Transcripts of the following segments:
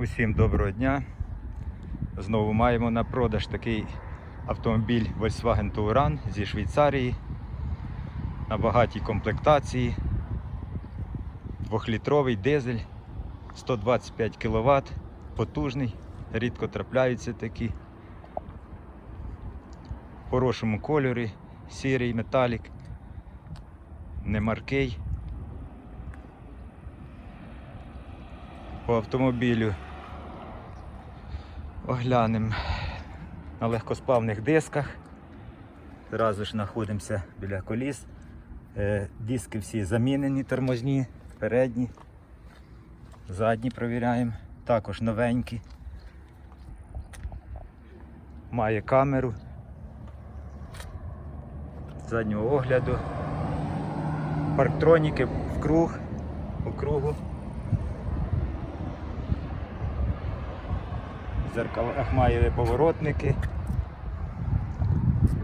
Усім доброго дня. Знову маємо на продаж такий автомобіль Volkswagen Touran зі Швейцарії на багатій комплектації. Двохлітровий дизель 125 кВт, потужний, рідко трапляються такі. В хорошому кольорі, сірий металік, не маркий. По автомобілю оглянемо на легкосплавних дисках. Зразу ж знаходимося біля коліс. Е, Диски всі замінені, тормозні, передні, задні провіряємо, також новенькі. Має камеру заднього огляду. Парктроніки в круг, по кругу. В зеркалах має поворотники,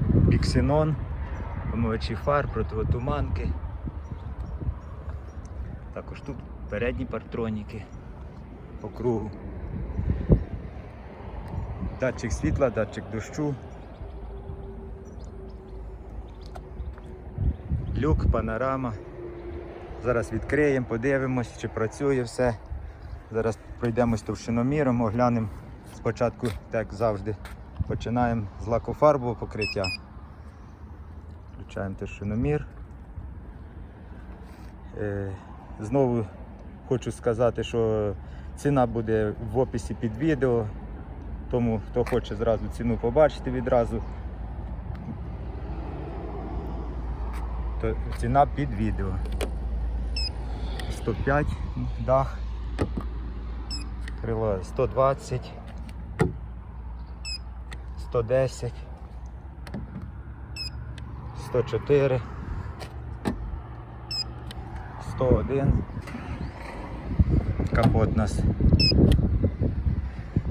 біксенон, помивачі фар, противотуманки. Також тут передні парктроніки по кругу. Датчик світла, датчик дощу. Люк, панорама. Зараз відкриємо, подивимось, чи працює все. Зараз пройдемось товщиноміром, оглянемо спочатку, так завжди, починаємо з лакофарбового покриття. Включаємо товщиномір. Е, Знову хочу сказати, що ціна буде в описі під відео, тому хто хоче зразу ціну побачити відразу, то ціна під відео. 105 дах, крило 120, 110, 104, 101, капот у нас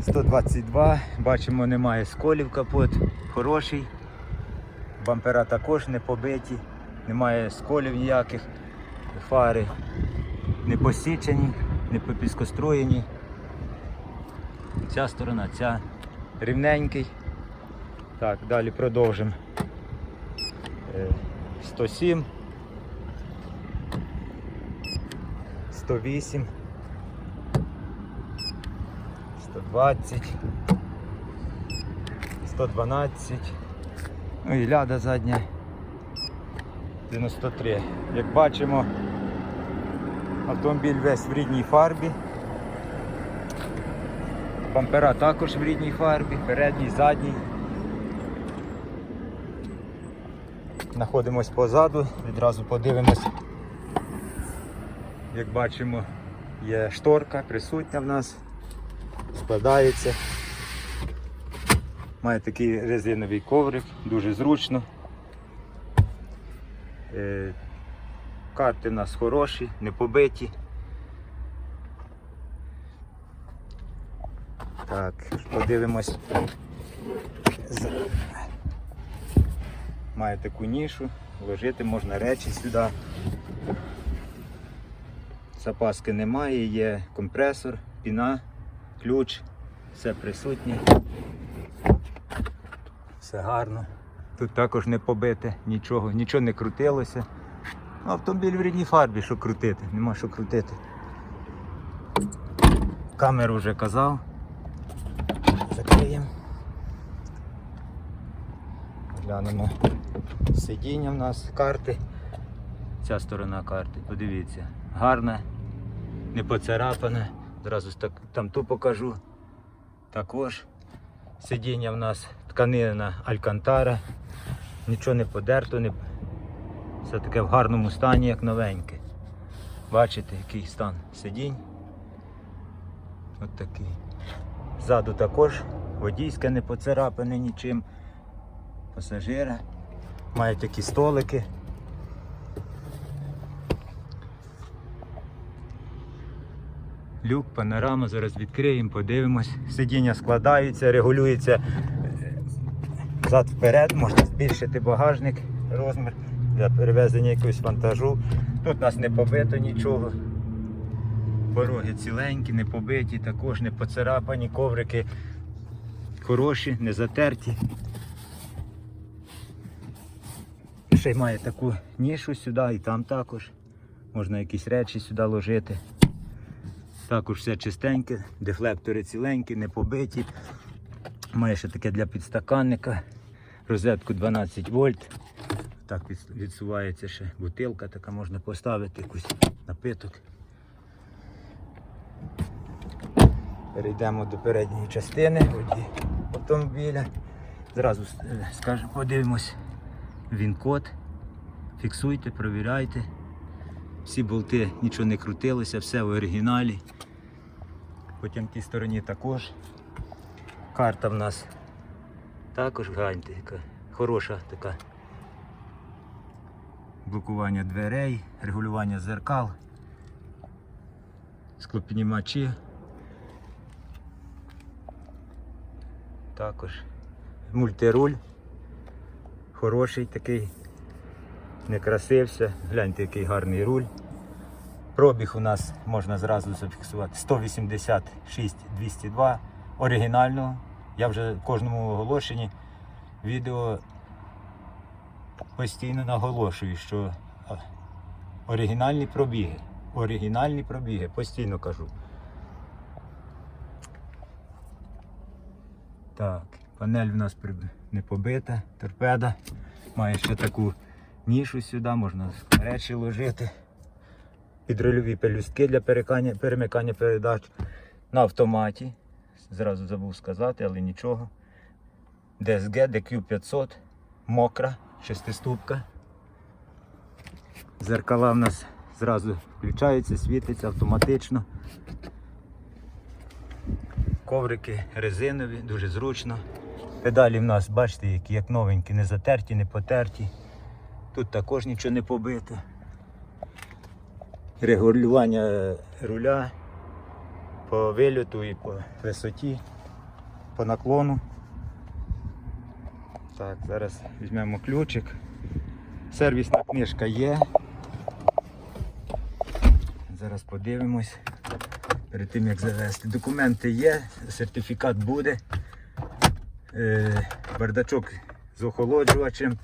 122, бачимо немає сколів капот, хороший, бампера також не побиті, немає сколів ніяких, фари не посічені, не попіскостроєні. Ця сторона, ця рівненький. Так, далі продовжимо. Е, 107, 108, 120, 112. Ну і ляда задня 93. Як бачимо, Автомобіль весь в рідній фарбі. Бампера також в рідній фарбі, передній, задній. Знаходимось позаду, відразу подивимось. Як бачимо, є шторка присутня в нас, складається. Має такий резиновий коврик, дуже зручно. Е, Карти у нас хороші, не побиті. Так, подивимось. Має таку нішу, вложити можна речі сюди. Запаски немає, є компресор, піна, ключ, все присутнє. Все гарно. Тут також не побите нічого, нічого не крутилося. Автомобіль в рідній фарбі, що крутити, нема що крутити. Камеру вже казав. Глянемо сидіння в нас, карти. Ця сторона карти, подивіться. Гарна, не поцарапана. Зразу так, там ту покажу. Також сидіння в нас тканина Алькантара. Нічого не подерто, не все таке в гарному стані, як новеньке. Бачите, який стан сидінь. От такий. Ззаду також водійське не поцарапане нічим. Пасажира. Має такі столики. Люк, панорама, зараз відкриємо, подивимось. Сидіння складаються, регулюється е, зад вперед, можна збільшити багажник, розмір для перевезення якогось вантажу. Тут у нас не побито нічого. Пороги ціленькі, не побиті, також не поцарапані, коврики хороші, не затерті. Ще й має таку нішу сюди і там також. Можна якісь речі сюди ложити. Також все чистеньке, дефлектори ціленькі, не побиті. Має ще таке для підстаканника. Розетку 12 вольт. Так відсувається ще бутилка, така можна поставити якийсь напиток. Перейдемо до передньої частини автомобіля. Зразу е, скажемо, подивимось він код. Фіксуйте, провіряйте. Всі болти нічого не крутилося, все в оригіналі. Потім в тій стороні також. Карта в нас також гляньте, яка хороша така. Блокування дверей, регулювання зеркал, склопіднімачі. Також мультируль. Хороший такий, не красився. Гляньте, який гарний руль. Пробіг у нас можна зразу зафіксувати 186 202 оригінального. Я вже в кожному оголошенні відео постійно наголошую, що оригінальні пробіги. Оригінальні пробіги, постійно кажу. Так, панель в нас не побита, торпеда. Має ще таку нішу сюди, можна речі ложити. Підрульові пелюстки для перемикання передач на автоматі. Зразу забув сказати, але нічого. DSG DQ500, мокра, шестиступка. Зеркала в нас зразу включаються, світиться автоматично. Коврики резинові, дуже зручно. Педалі в нас, бачите, які як новенькі, не затерті, не потерті. Тут також нічого не побито. Регулювання руля по вильоту і по висоті, по наклону. Так, зараз візьмемо ключик. Сервісна книжка є. Зараз подивимось перед тим як завести. Документи є, сертифікат буде. Е, бардачок з охолоджувачем,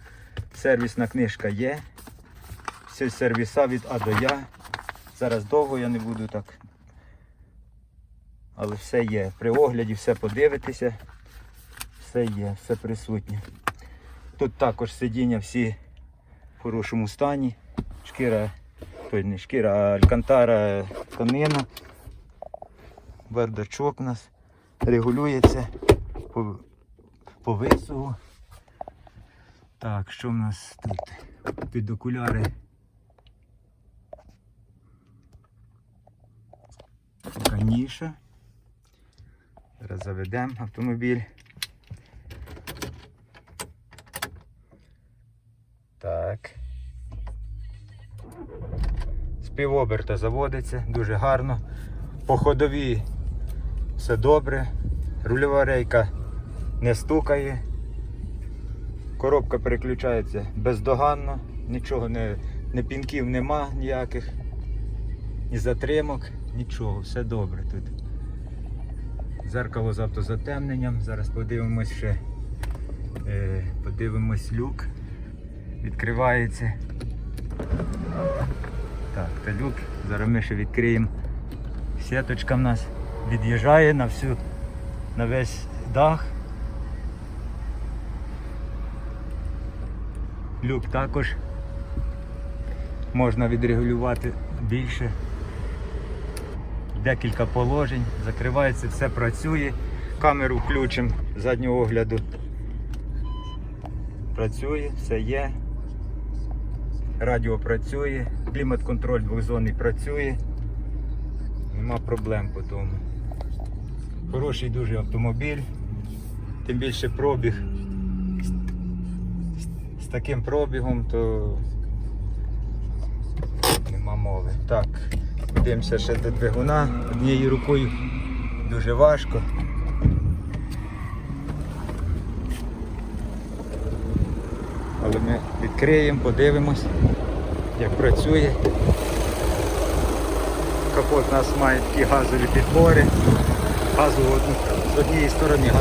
сервісна книжка є. Всі сервіса від А до Я. Зараз довго я не буду так. Але все є. При огляді все подивитися. Все є, все присутнє. Тут також сидіння всі в хорошому стані. Шкіра, той не шкіра, а алькантара тканина. Бардачок у нас регулюється по, по. Так, що в нас тут? Під окуляри. Така ніша. Зараз заведемо автомобіль. Так. З півоберта заводиться, дуже гарно. По ходовій все добре. Рульова рейка не стукає. Коробка переключається бездоганно, нічого не, не пінків нема ніяких, ні затримок, нічого, все добре тут. Зеркало з автозатемненням. Зараз подивимось ще. Е, подивимось люк. Відкривається. Так, та люк. Зараз ми ще відкриємо. Сіточка в нас від'їжджає на всю на весь дах. Люк також можна відрегулювати більше. Декілька положень, закривається, все працює. Камеру включимо заднього огляду. Працює, все є. Радіо працює, клімат-контроль двохзонний працює. Нема проблем по тому. Хороший дуже автомобіль, тим більше пробіг. Таким пробігом, то нема мови. Так, подивимося ще до двигуна. Однією рукою дуже важко. Але ми відкриємо, подивимось, як працює. капот у нас має такі газові підпори. Газову одну з однієї сторони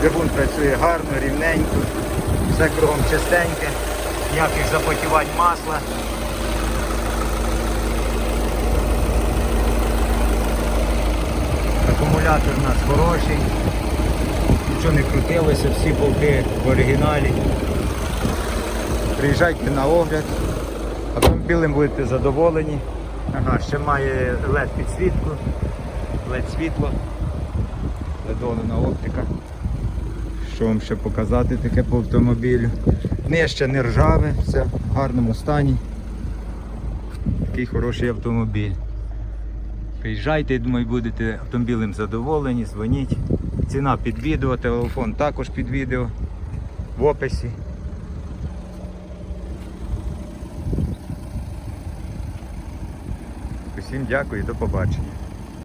двигун працює гарно, рівненько, все кругом чистеньке, ніяких запотівань масла. Акумулятор у нас хороший, нічого не крутилося, всі болти в оригіналі. Приїжджайте на огляд, автомобілем будете задоволені. Ага, ще має LED підсвітку, LED світло, ледована оптика. Що вам ще показати таке по автомобілю? Нижче не ржаве, все в гарному стані. Такий хороший автомобіль. Приїжджайте, думаю, будете автомобілем задоволені, дзвоніть. Ціна під відео, телефон також під відео в описі. Усім дякую до побачення.